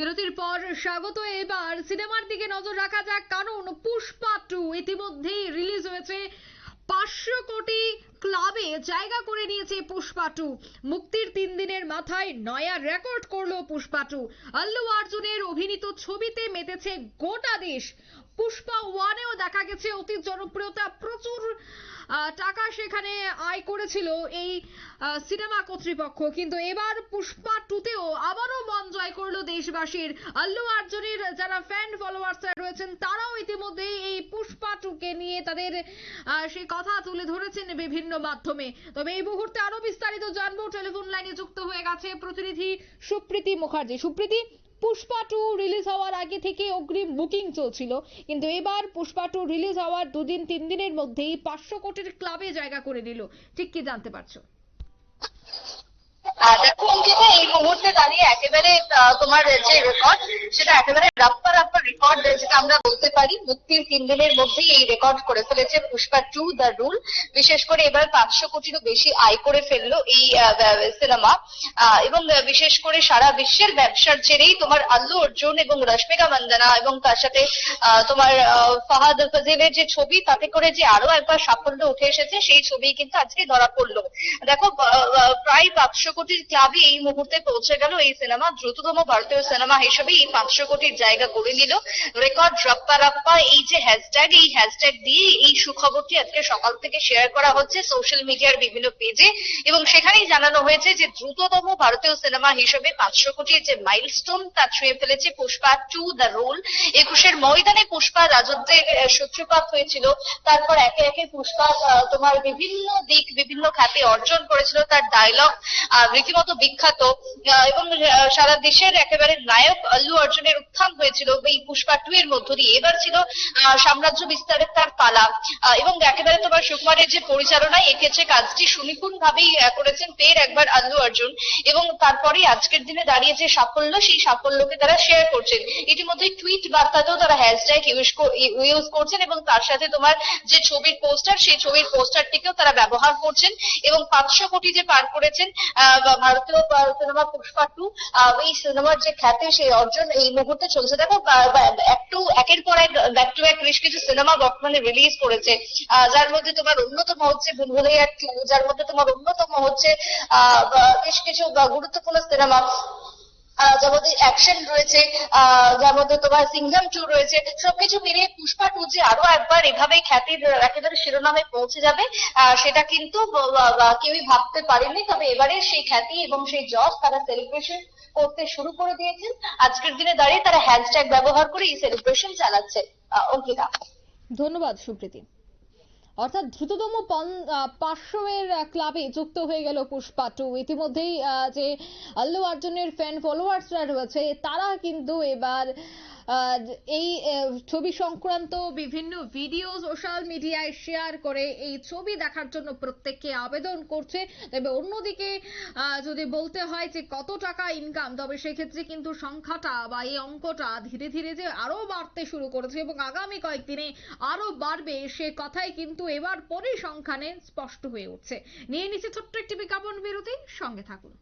বিরতির পর স্বাগত এবার। সিনেমার দিকে নজর রাখা যাক। কারণ পুষ্পা টু ইতিমধ্যেই রিলিজ হয়েছে পাঁচশো কোটি ক্লাবে জায়গা করে নিয়েছে পুষ্পা টু। মুক্তির তিন দিনের মাথায় নয়া রেকর্ড করল পুষ্পা টু। আল্লু অর্জুনের অভিনীত ছবিতে মেতেছে গোটা দেশ। পুষ্পা ওয়ানেও দেখা গেছে অতি জনপ্রিয়তা। প্রচুর টাকা সেখানে আয় করেছিল এই সিনেমা কর্তৃপক্ষ। কিন্তু এবার পুষ্পা দেশবাসীর। আল্লু অর্জুনের যারা ফ্যান ফলোয়ার্স রয়েছেন, তারাও ইতিমধ্যে এই পুষ্পা টুকে নিয়ে তাদের সেই কথা তুলে ধরেছেন বিভিন্ন মাধ্যমে। তবে এই মুহূর্তে আরও বিস্তারিত জানব। টেলিফোন লাইনে যুক্ত হয়ে গেছে প্রতিনিধি সুপ্রীতি মুখার্জি। সুপ্রীতি, পুষ্পা টু রিলিজ হওয়ার আগে থেকে অগ্রিম বুকিং চলছিল। কিন্তু এবার পুষ্পা টু রিলিজ হওয়ার দুদিন, তিন দিনের মধ্যেই পাঁচশো কোটির ক্লাবে জায়গা করে নিল। ঠিক কি জানতে পারছ আহ, দেখো অঙ্কিতা এই মুহূর্তে দাঁড়িয়ে একেবারে তোমার যে রেকর্ড সেটা একেবারে রাপ্পা রাপ্পা রেকর্ড যেটা আমরা বলতে পারি। মুক্তির তিন দিনের মধ্যেই এই রেকর্ড করে ফেলেছে পুষ্পা টু দ্য রুল। বিশেষ করে এবার পাঁচশো কোটিরও বেশি আয় করে ফেলল এই সিনেমা এবং বিশেষ করে সারা বিশ্বের ব্যবসার জেরেই তোমার আল্লু অর্জুন এবং রশ্মিকা মান্দানা এবং তার সাথে তোমার ফাহাদ ফাজিলের যে ছবি, তাতে করে যে আরও একবার সাফল্য উঠে এসেছে, সেই ছবি কিন্তু আজকে ধরা পড়ল। দেখো প্রায় পাঁচশো কোটির ক্লাবে এই মুহূর্তে পৌঁছে গেল এই সিনেমা। দ্রুততম ভারতীয় সিনেমা হিসেবে এই পাঁচশো কোটির জায়গা করে নিল। রেকর্ড রাপ্পা রাপ্পা এই যে হ্যাশট্যাগ এই হ্যাশট্যাগ দিয়ে এই সুখবরটি আজকে সকাল থেকে শেয়ার করা হচ্ছে সোশ্যাল মিডিয়ার বিভিন্ন পেজে এবং সেখানেই জানানো হয়েছে যে, দ্রুততম ভারতীয় সিনেমা হিসেবে পাঁচশো কোটির যে মাইলস্টোন তা ছুঁয়ে ফেলেছে পুষ্পা টু দ্য রোল একুশের ময়দানে পুষ্পা রাজত্বের সূত্রপাত হয়েছিল। তারপর একে একে পুষ্পা তোমার বিভিন্ন দিক, বিভিন্ন খ্যাতি অর্জন করেছিল। তার ডায়লগ রীতিমতো বিখ্যাত। এবং সারা দেশের একেবারে নায়ক আল্লু অর্জুনের উত্থান হয়েছিল এই পুষ্পা টু এর মধ্য দিয়ে। এবার ছিল সাম্রাজ্য বিস্তারের তার পালা। এবং একেবারে তোমার সুকুমারের যে পরিচালনায় এঁকেছে কাজটি সুনিপুণ ভাবেই করেছেন ফের একবার আল্লু অর্জুন। এবং তারপরে আজকের দিনে দাঁড়িয়ে যে সাফল্য, সেই সাফল্যকে তারা শেয়ার করছেন। ইতিমধ্যে টুইট বার্তাতেও তারা হ্যাশট্যাগ ইউজ করছেন এবং তার সাথে তোমার যে ছবির পোস্টার সেই ছবির পোস্টারটিকেও তারা ব্যবহার করছেন। এবং পাঁচশো কোটি যে পার করেছেন ভারতীয় সিনেমা পুষ্পা টু এই সিনেমার যে খ্যাতি সেই অর্জন এই মুহূর্তে চলছে। দেখো একটু একের পর এক ব্যাক টু ব্যাক বেশ কিছু সিনেমা বর্তমানে রিলিজ করেছে। যার মধ্যে তোমার অন্যতম হচ্ছে ভুলভুলাইয়া যার মধ্যে তোমার অন্যতম হচ্ছে বেশ কিছু গুরুত্বপূর্ণ সিনেমা যার অ্যাকশন রয়েছে মধ্যে তোমার সিংঘম টু রয়েছে, সবকিছু মিলিয়ে পুষ্পা টু যে আরও একবার এভাবে খ্যাতির একেবারে শিরোনামে পৌঁছে যাবে সেটা কিন্তু কেউই ভাবতে পারেনি তবে এবারে সেই খ্যাতি এবং সেই যশ তারা সেলিব্রেশন করতে শুরু করে দিয়েছেন। আজকের দিনে দাঁড়িয়ে তারা হ্যাশট্যাগ ব্যবহার করে এই সেলিব্রেশন চালাচ্ছে। অঙ্কিতা। ধন্যবাদ, সুপ্রীতি। অর্থাৎ দ্রুততম পার্শ্বের ক্লাবে যুক্ত হয়ে গেল পুষ্পা টু। ইতিমধ্যেই যে আল্লু অর্জুনের ফ্যান ফলোয়ার্সরা রয়েছে, তারা কিন্তু এবার এই ছবি সংক্রান্ত বিভিন্ন ভিডিও সোশ্যাল মিডিয়ায় শেয়ার করে এই ছবি দেখার জন্য প্রত্যেককে আবেদন করছে। তবে অন্যদিকে যদি বলতে হয় যে কত টাকা ইনকাম তবে সেক্ষেত্রে কিন্তু সংখ্যাটা বা এই অঙ্কটা ধীরে ধীরে যে আরও বাড়তে শুরু করেছে এবং আগামী কয়েকদিনে আরও বাড়বে, সে কথাই কিন্তু এবার পরিসংখ্যানে স্পষ্ট হয়ে উঠছে। নিয়ে নিচ্ছে ছোট্ট একটি বিজ্ঞাপন বিরতি, সঙ্গে থাকুন।